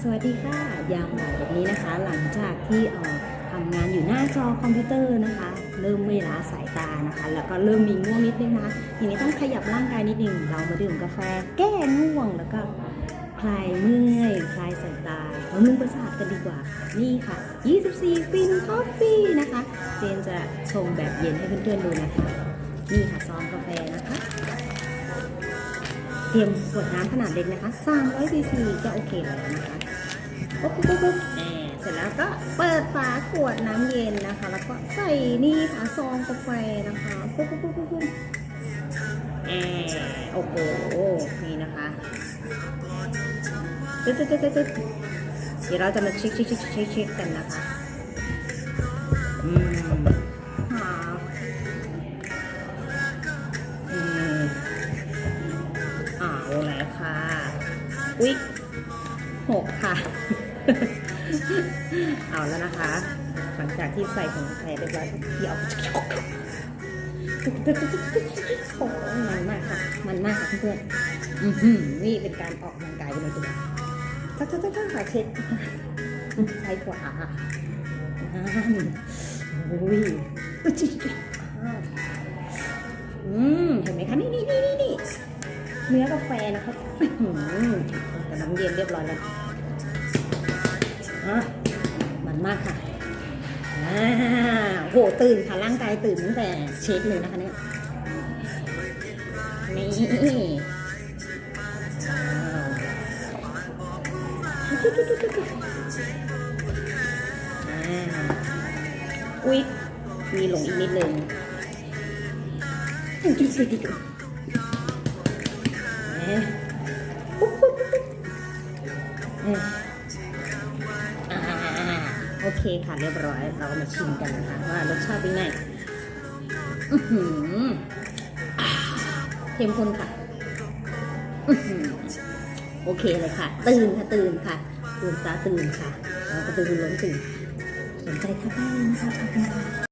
สวัสดีค่ะ ยามบ่ายแบบนี้นะคะ หลังจากที่เอ่อทำงานอยู่หน้าจอคอมพิวเตอร์นะคะ เริ่มเวลาสายตานะคะ แล้วก็เริ่มมีง่วงนิดนึงนะทีนี้ต้องขยับร่างกายนิดนึง เรามาดื่มกาแฟแก้ง่วงแล้วก็คลายเมื่อยคลายสายตาบำรุงประสาทกันดีกว่าค่ะนี่ค่ะ 24 ฟินคอฟฟี่นะคะ เจนจะชงแบบเย็นให้เพื่อนๆดูนะคะ นี่ค่ะซองกาแฟนะคะเตรียมขวดน้ำขนาดเล็กนะคะ300ซีซีก็โอเคแล้วนะคะ ปุ๊บปุ๊บปุ๊บเสร็จแล้วก็เปิดฝาขวดน้ำเย็นนะคะ แล้วก็ใส่นี่ค่ะซองกาแฟนะคะปุ๊บปุ๊บปุ๊บปุ๊บปุ๊บโอ้โหนี่นะคะตึ๊ดตึ๊ดตึ๊ดตึ๊ดตึ๊ดเดี๋ยวเราจะมาเช็คเช็คเช็คเช็คเช็คกันนะคะอืมอืมเอาแล้วค่ะ อุ๊ยหกค่ะ เอาแล้วนะคะ หลังจากที่ใส่ของไทยเรียบร้อยเดี๋ยวโอ้โหมันมากค่ะ มันมากค่ะเพื่อนๆอือหือนี่เป็นการออกกำลังกายไปในตัวถ้าถ้าถ้าถ้าขาเช็ดซ้ขวานั่นอุ้ยอืมเห็นไหมคะ นี่นี่นี่นี่เนื้อกาแฟนะครับแต่น้ำเย็นเรียบร้อยแล้ว อะมันมากค่ะโหตื่นค่ะร่างกายตื่นตั้งแต่เช็คเลยนะคะเนี่ยนี่อุ้ยมีหลงอีกนิดนึงจิ๊กจิ๊ก เคค่ะเรียบร้อย เรามาชิมกันนะคะ ว่ารสชาติเป็นไงเข้มข้นค่ะโอเคเลยค่ะ ตื่นค่ะตื่นค่ะตื่นตาตื่นค่ะเราก็ตื่นล้นตื่นสนใจทักได้เลยนะคะขอบคุณค่ะ